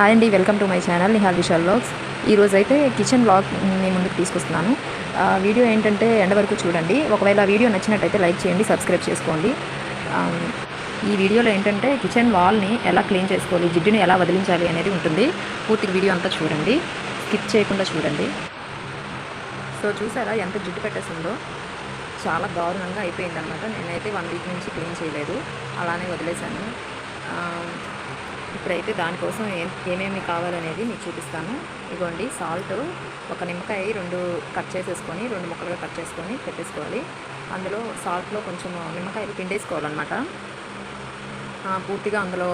Hi అండి welcome to my channel Nihal Vishal blogs ఈరోజు అయితే కిచెన్ బ్లాగ్ మీ ముందుకు తీసుకొస్తున్నాను. వీడియో ఏంటంటే ఎండ వరకు చూడండి. ఒకవేళ వీడియో నచ్చినట్టయితే లైక్ చేయండి సబ్స్క్రైబ్ చేసుకోండి. ఈ వీడియోలో ఏంటంటే కిచెన్ వాల్ని ఎలా క్లీన్ చేసుకోవాలి జిడ్డుని ఎలా వదిలించాలి అనేది ఉంటుంది. పూర్తి వీడియో అంతా చూడండి. స్కిప్ చేయకుండా చూడండి. సో చూసారా ఎంత జిడ్డు పెట్టేసిందో? చాలా దారుణంగా అయిపోయిందనమాట నేనైతే వన్ వీక్ నుంచి క్లీన్ చేయలేదు. అలానే వదిలేశాను. ఇప్పుడైతే దానికోసం ఏం ఏమేమి కావాలనేది మీకు చూపిస్తాను. ఇగోండి సాల్ట్ ఒక నిమ్మకాయ రెండు కట్ చేసేసుకొని రెండు ముక్కలుగా కట్ చేసుకొని పెట్టేసుకోవాలి. అందులో సాల్ట్లో కొంచెం నిమ్మకాయలు పిండేసుకోవాలన్నమాట. పూర్తిగా అందులో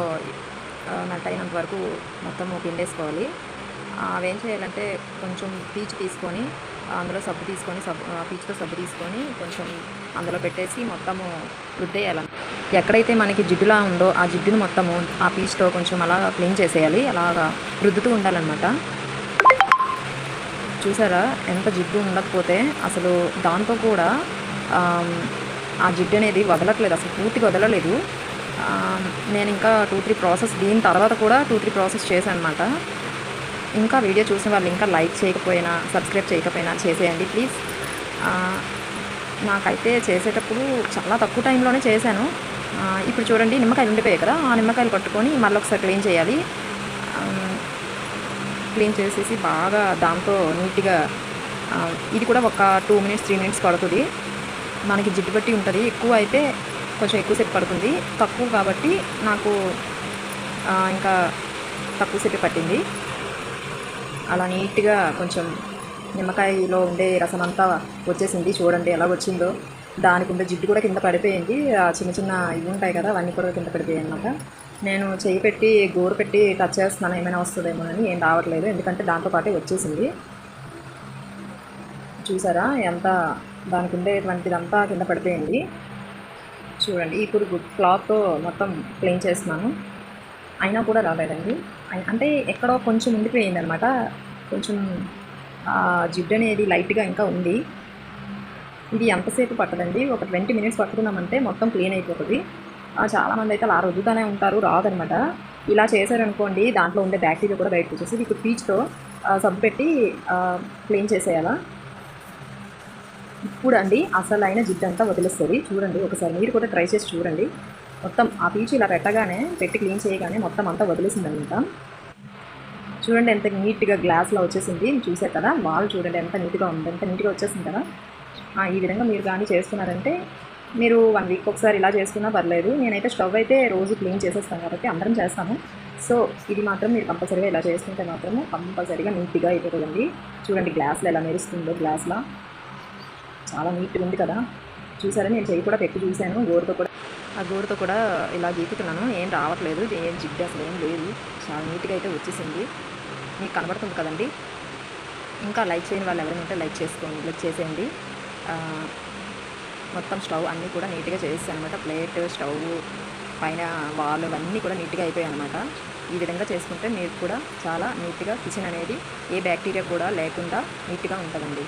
నట్ అయినంత వరకు మొత్తము పిండేసుకోవాలి. అవేం చేయాలంటే కొంచెం పీచు తీసుకొని అందులో సబ్బు తీసుకొని సబ్బు ఆ, పీచుతో సబ్బు తీసుకొని కొంచెం అందులో పెట్టేసి మొత్తము రుద్దేయాలి. ఎక్కడైతే మనకి జిడ్డులా ఉందో ఆ జిడ్డును మొత్తము ఆ పీచుతో కొంచెం అలా క్లీన్ చేసేయాలి. అలాగా రుద్దుతూ ఉండాలన్నమాట. చూసారా ఎంత జిడ్డు ఉండకపోతే అసలు దాంతో కూడా ఆ జిడ్డు అనేది వదలట్లేదు. అసలు పూర్తిగా వదలలేదు. నేను ఇంకా టూ త్రీ ప్రాసెస్ దీని తర్వాత కూడా టూ త్రీ ప్రాసెస్ చేశాను అనమాట ఇంకా వీడియో చూసిన వాళ్ళు ఇంకా లైక్ చేయకపోయినా సబ్స్క్రైబ్ చేయకపోయినా చేసేయండి ప్లీజ్ నాకైతే చేసేటప్పుడు చాలా తక్కువ టైంలోనే చేశాను. ఇప్పుడు చూడండి నిమ్మకాయలు ఉండిపోయాయి కదా ఆ నిమ్మకాయలు పట్టుకొని మళ్ళీ ఒకసారి క్లీన్ చేయాలి. క్లీన్ చేసేసి బాగా దాంతో నీట్గా ఇది కూడా ఒక టూ మినిట్స్ త్రీ మినిట్స్ పడుతుంది. మనకి జిడ్డు బట్టి ఉంటుంది. ఎక్కువ అయితే కొంచెం ఎక్కువసేపు పడుతుంది. తక్కువ కాబట్టి నాకు ఇంకా తక్కువసేపు పట్టింది. అలా నీట్గా కొంచెం నిమ్మకాయలో ఉండే రసం అంతా వచ్చేసింది. చూడండి ఎలా వచ్చిందో. దానికి ఉండే జిడ్డు కూడా కింద పడిపోయింది. ఆ చిన్న చిన్న ఇవి ఉంటాయి కదా అవన్నీ కూడా కింద పడిపోయాయి అనమాట నేను చేయి పెట్టి గోరు పెట్టి టచ్ చేస్తున్నాను. ఏమైనా వస్తుందేమో అని ఏం రావట్లేదు. ఎందుకంటే దాంతో పాటే వచ్చేసింది. చూసారా? ఎంత దానికి ఉండేటువంటిదంతా కింద పడిపోయింది. చూడండి ఇప్పుడు క్లాత్తో మొత్తం క్లీన్ చేస్తున్నాను. అయినా కూడా రాలేదండి. అంటే ఎక్కడో కొంచెం ఉండిపోయింది అనమాట కొంచెం జిడ్డు అనేది లైట్గా ఇంకా ఉంది. ఇది ఎంతసేపు పట్టదండి? ఒక ట్వంటీ మినిట్స్ పట్టుకున్నామంటే మొత్తం క్లీన్ అయిపోతుంది. చాలామంది అయితే అలా రుద్దుతూనే ఉంటారు రాదనమాట ఇలా చేశారనుకోండి దాంట్లో ఉండే బ్యాక్టీరియా కూడా బయటకు వచ్చేసి ఇప్పుడు పీచ్తో సబ్బు పెట్టి క్లీన్ చేసేయాలా? ఇప్పుడు అండి అసలైన జిడ్డు అంతా వదిలేస్తుంది చూడండి ఒకసారి మీరు కూడా ట్రై చేసి చూడండి. మొత్తం ఆ పీచు ఇలా పెట్టగానే పెట్టి క్లీన్ చేయగానే మొత్తం అంతా వదిలేసింది అనమాట. చూడండి ఎంత నీట్గా గ్లాస్లో వచ్చేసింది. చూసే కదా? వాల్ చూడండి ఎంత నీట్గా ఉంది ఎంత నీట్గా వచ్చేసింది కదా? ఈ విధంగా మీరు కానీ చేస్తున్నారంటే మీరు వన్ వీక్ ఒకసారి ఇలా చేసుకున్నా పర్లేదు. నేనైతే స్టవ్ అయితే రోజు క్లీన్ చేసేస్తాను కాబట్టి అందరం చేస్తాము. సో ఇది మాత్రం మీరు కంపల్సరీగా ఇలా చేసుకుంటే మాత్రము కంపల్సరీగా నీట్గా అయిపోతుందండి. చూడండి గ్లాస్లో ఎలా మెరుస్తుందో గ్లాస్లో. చాలా నీట్గా ఉంది కదా? చూసారా? నేను చెయ్యి కూడా పెట్టి చూశాను. గోరుతో కూడా ఆ గోరుతో కూడా ఇలా గీకుతున్నాను. ఏం రావట్లేదు. ఏం జిడ్డు అసలు ఏం లేదు. చాలా నీట్గా అయితే వచ్చేసింది. మీకు కనబడుతుంది కదండి. ఇంకా లైక్ చేయని వాళ్ళు ఎవరైనా ఉంటే లైక్ చేసుకోండి. లైక్ చేసేయండి. మొత్తం స్టవ్ అన్నీ కూడా నీట్గా చేసేసాను అనమాట ప్లేట్ స్టవ్ పైన వాళ్ళు అవన్నీ కూడా నీట్గా అయిపోయాయి అనమాట ఈ విధంగా చేసుకుంటే మీరు కూడా చాలా నీట్గా కిచెన్ అనేది ఏ బ్యాక్టీరియా కూడా లేకుండా నీట్గా ఉంటుందండి.